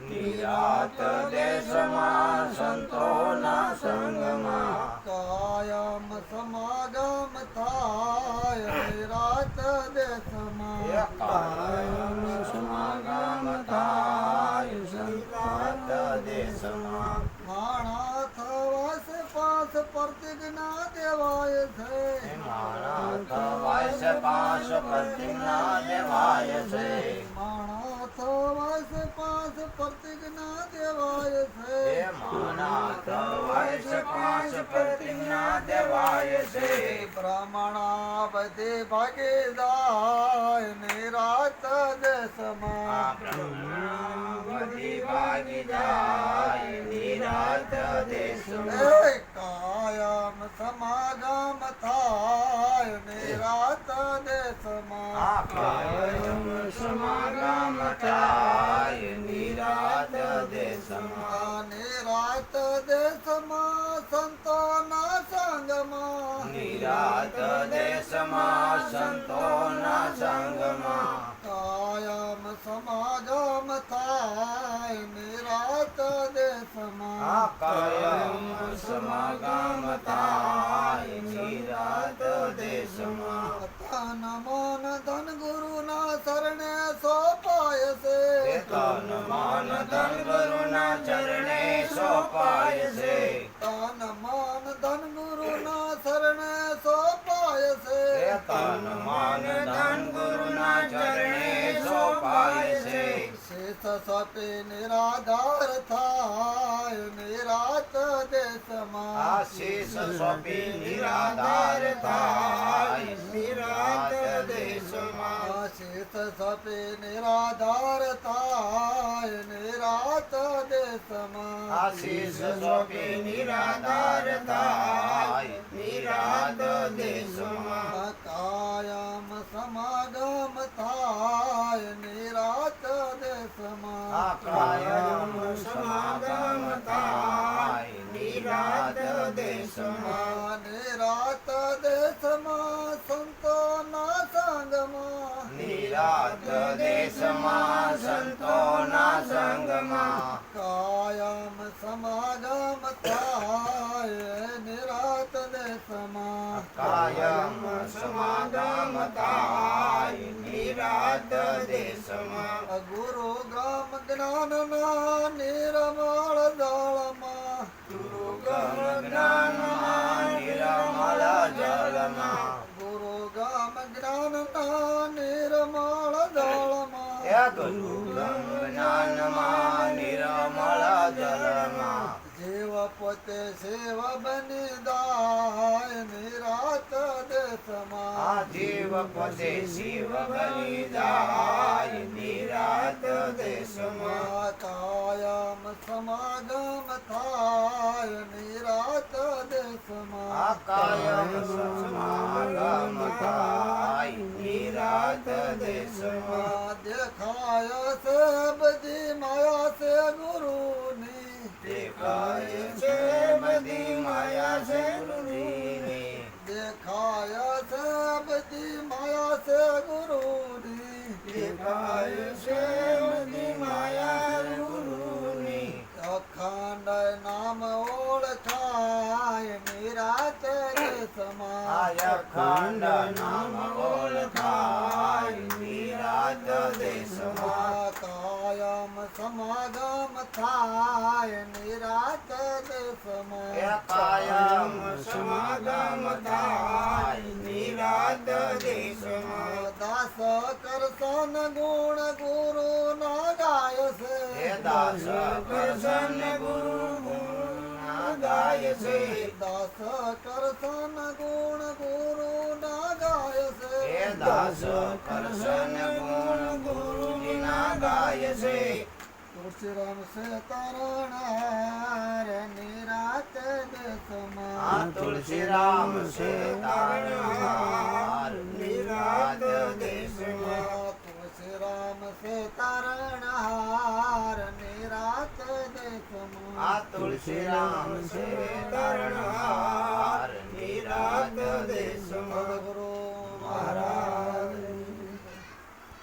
નિરાત દેશમાં સંતોના સંગમાં કાયમ સમાગમ થાય નિરાત દેશમાં કાયમ સમાગમ થાય સંતાત દેશમાં માણા થવાસ પાસ પ્રતિજ્ઞા દેવાય છે માણા થવાસ પાસ પ્રતિજ્ઞા દેવાય છે પાસ પ્રતિજ્ઞા દેવાય છે. માણા થવાય છે પાંચ પ્રતિજ્ઞા દેવાય છે. બ્રાહ્મણા બધે ભાગે જાય નિરાત દેશમાં. બ્રહ્મા બધી ભાગી જાય નિરાત દેશમાં. કાયમ સમાગમ થાય નિરાત દેશમાં. કાયમ સમાગમ થાય. નિરાત દેશમાં નિરાત દેશમાં સંતોના સંગમાં. નિરાત દેશમાં સંતોના સંગમાં. કાયમ સમાગમ થાય નિરાત દેશમાં કાયમ સમાગમ થાય નિરાત દેશમાં તન મન ધન તન મન ધન ગુરુના ચરણે સોપાય છે તન મન ધન ગુરુના શરણે સોપાય છે તન મન ધન ગુરુના ચરણે સોપાય છે શેષ સપે નિરાધાર થાય નિરાત દેશમાં શેષ સપે નિરાધાર થાય દેશમાં શેષ સપે નિરાધાર થાય નિરાત દેશમાં આશીષ સપે નિરાધાર થાય નિરાત દેશમાં કાયમ સમાગમ થાય નિરાત દેશમાં આ કાયમ સમાગમ થાય નિરાત દેશમાં નિરાત દેશમાં નિરાત દેશમાં સંતોના સંગમાં કાયમ સમાગમ થાય નિરાત દેશમાં. કાયમ સમાગમ થાય નિરાત દેશમાં ગુરુ ગ્રામ જ્ઞાન ના દળમાં જ્ઞાનમાં નિરમળ જલમાં જીવ પોતે શિવ બની દાય નિરાત દેશમાં જીવ પોતે શિવ બની જાય નિરાત દેશમાં કાયમ સમાગમ થાય નિરાત દેશમાં કાયમ સમાગમ થાય માયા છે ગુરુની. દેખાય છે બધી માયા છે ગુરુજીની દેખાય છે બધી માયા છે ગુરુની. દેખાય છે બધી માયા ગુરુની. અખંડ નામ ઓળખાય નિરાત દેશમાં આય ખંડ નામ ઓળખાય નિરાત દેશમાં સમાગમ થાય દેશમાં કાયમ સમાગમ થાય નિરાત દેશમાં દાસ કરશન ગુણ ગુરુ ના ગાય છે દાસ કરશન ગુરુ ગાય છે દાસ કરશન ગુણ ગુરુ ના ગાય છે દાસ કરશન ગુણ ગુરુજીના ગાય છે તુલસીરામ સે તરણાર નિરાત દેશમાં તુલસીરામ છે તારણહાર નિરાત દેશમાં તુલસીરામ સે તરણાર નિરાત દેશમાં તુલસીરામ છે તારણહાર નિરાત દેશમાં